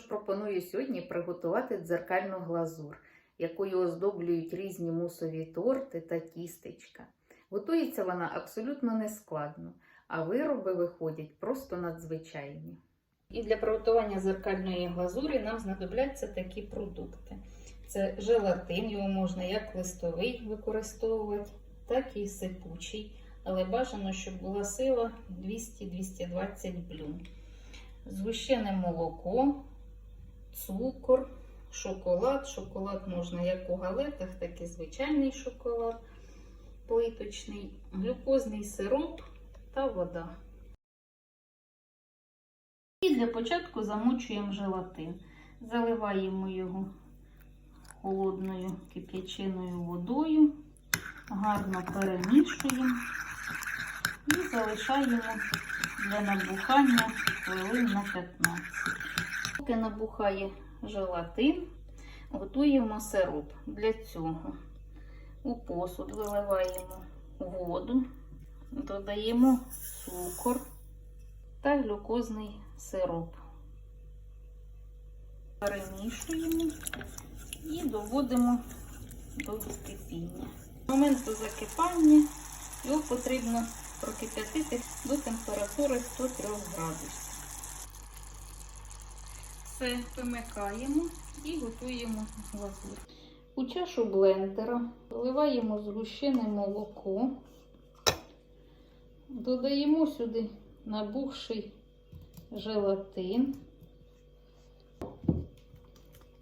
пропоную сьогодні приготувати дзеркальну глазур, якою оздоблюють різні мусові торти та тістечка. Готується вона абсолютно нескладно, а вироби виходять просто надзвичайні. І для приготування зеркальної глазурі нам знадобляться такі продукти. Це желатин, його можна як листовий використовувати, так і сипучий, але бажано, щоб була сила 200-220 блюм. Згущене молоко, цукор, шоколад. Шоколад можна як у галетах, так і звичайний шоколад плиточний, глюкозний сироп та вода. І для початку замочуємо желатин. Заливаємо його холодною кип'ячиною водою, гарно перемішуємо і залишаємо для набухання хвилин на 15. Поки набухає желатин, готуємо сироп. Для цього у посуд виливаємо воду, додаємо цукор та глюкозний сироп. Перемішуємо і доводимо до кипіння. З моменту закипання його потрібно прокип'ятити до температури 103 градусів. Все вимикаємо і готуємо глазур. У чашу блендера вливаємо згущене молоко, додаємо сюди набухший желатин,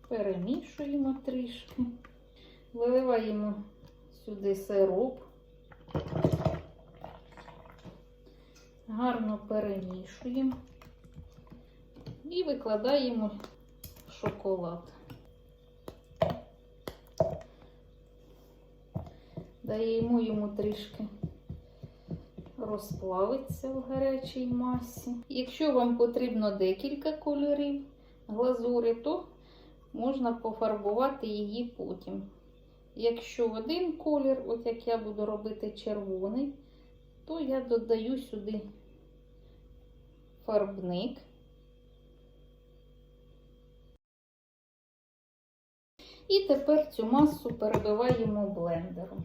перемішуємо трішки, виливаємо сюди сироп, гарно перемішуємо і викладаємо шоколад. Даємо йому трішки розплавитися в гарячій масі. Якщо вам потрібно декілька кольорів глазури, то можна пофарбувати її потім. Якщо один колір, от як я буду робити червоний, то я додаю сюди фарбник. І тепер цю масу перебиваємо блендером.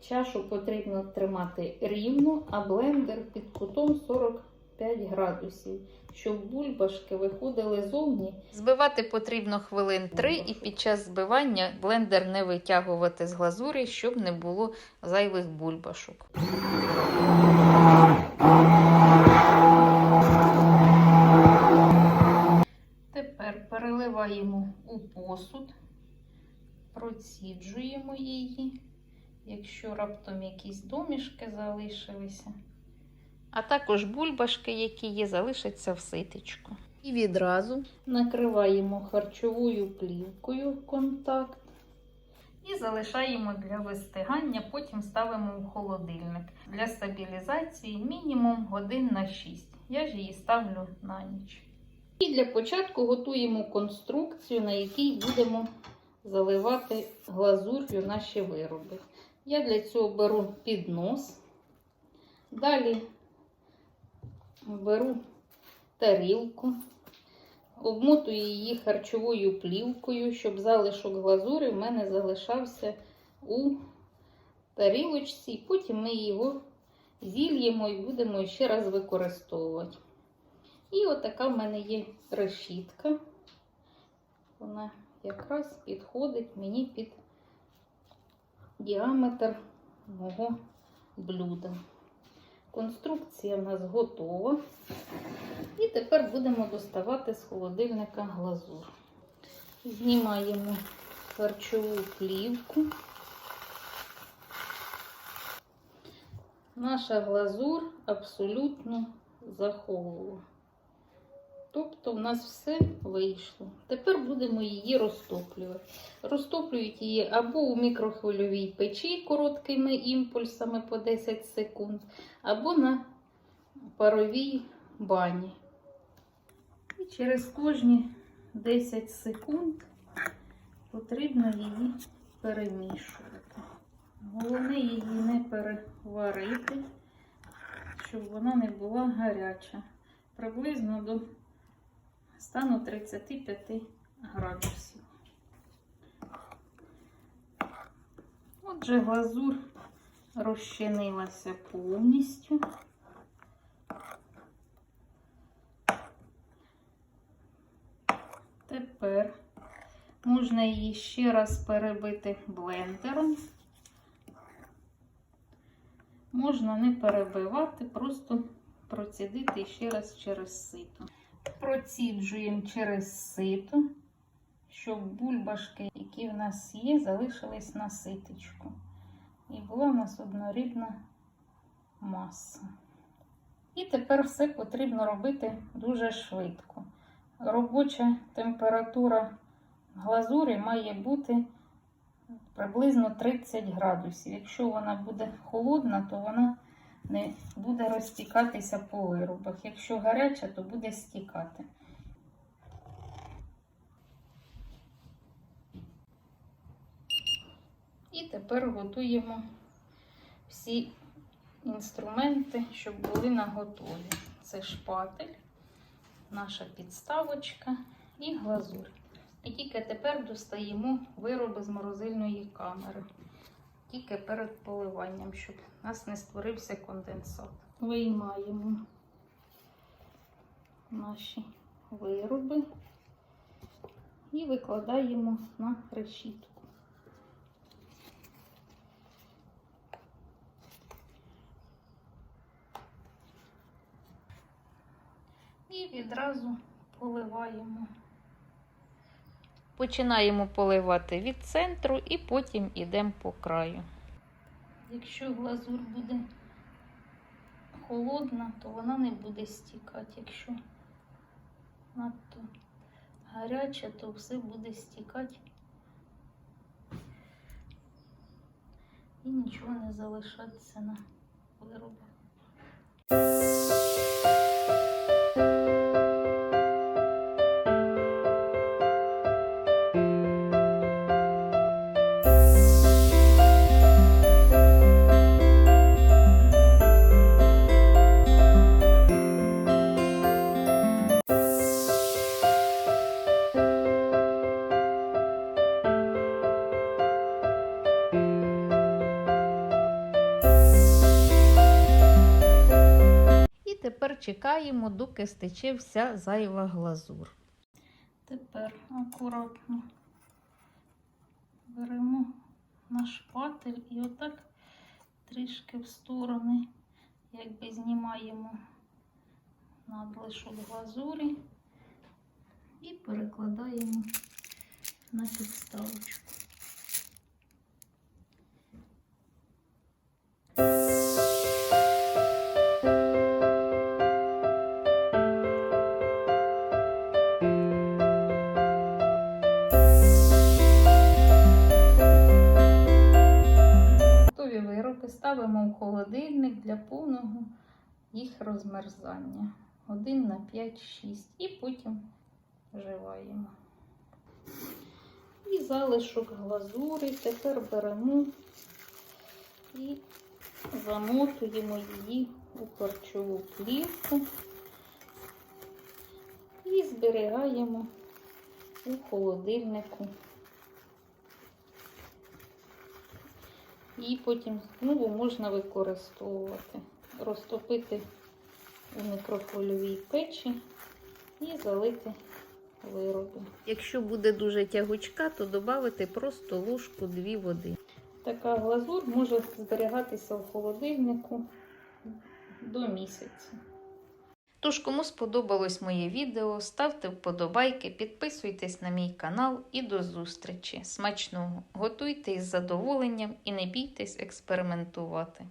Чашу потрібно тримати рівно, а блендер під кутом 45 градусів, щоб бульбашки виходили зовні. Збивати потрібно хвилин 3 і під час збивання блендер не витягувати з глазурі, щоб не було зайвих бульбашок. Переливаємо у посуд, проціджуємо її якщо раптом якісь домішки залишилися. А також бульбашки, які є, залишаться в ситечку. І відразу накриваємо харчовою плівкою контакт і залишаємо для вистигання, потім ставимо в холодильник. Для стабілізації мінімум годин на 6. Я ж її ставлю на ніч. І для початку готуємо конструкцію, на якій будемо заливати глазур'ю наші вироби. Я для цього беру піднос, далі беру тарілку, обмотую її харчовою плівкою, щоб залишок глазурі в мене залишався у тарілочці, потім ми його зільємо і будемо ще раз використовувати. І отака в мене є решітка. Вона якраз підходить мені під діаметр мого блюда. Конструкція в нас готова. І тепер будемо доставати з холодильника глазур. Знімаємо харчову плівку. Наша глазур абсолютно заховувала. Тобто в нас все вийшло. Тепер будемо її розтоплювати. Розтоплюють її або у мікрохвильовій печі короткими імпульсами по 10 секунд, або на паровій бані. І через кожні 10 секунд потрібно її перемішувати. Головне її не переварити, щоб вона не була гаряча. Приблизно до стану 35 градусів. Отже, глазур розчинилася повністю. Тепер можна її ще раз перебити блендером. Можна не перебивати, просто процідити ще раз через сито. Проціджуємо через сито, щоб бульбашки, які в нас є, залишились на ситочку. І була в нас однорідна маса. І тепер все потрібно робити дуже швидко. Робоча температура глазурі має бути приблизно 30 градусів. Якщо вона буде холодна, то вона не буде розтікатися по виробах. Якщо гаряча, то буде стікати. І тепер готуємо всі інструменти, щоб були наготові. Це шпатель, наша підставочка і глазурь. І тільки тепер достаємо вироби з морозильної камери. Тільки перед поливанням, щоб у нас не створився конденсат. Виймаємо наші вироби і викладаємо на решітку. І відразу поливаємо. Починаємо поливати від центру і потім йдемо по краю. Якщо глазур буде холодна, то вона не буде стікати. Якщо надто гаряча, то все буде стікати і нічого не залишатися на виробах. Тепер чекаємо, доки стече вся зайва глазур. Тепер акуратно беремо наш шпатель і отак трішки в сторони, якби знімаємо надлишок глазурі і перекладаємо на підставочку. Розмерзання. 1 на 5-6 і потім вживаємо. І залишок глазурі тепер беремо і замотуємо її у харчову плівку і зберігаємо у холодильнику. І потім знову можна використовувати, розтопити у мікрохвильовій печі і залити вироби. Якщо буде дуже тягучка, то додати просто ложку дві води. Така глазур може зберігатися в холодильнику до місяця. Тож, кому сподобалось моє відео, ставте вподобайки, підписуйтесь на мій канал і до зустрічі. Смачного! Готуйте із задоволенням і не бійтесь експериментувати.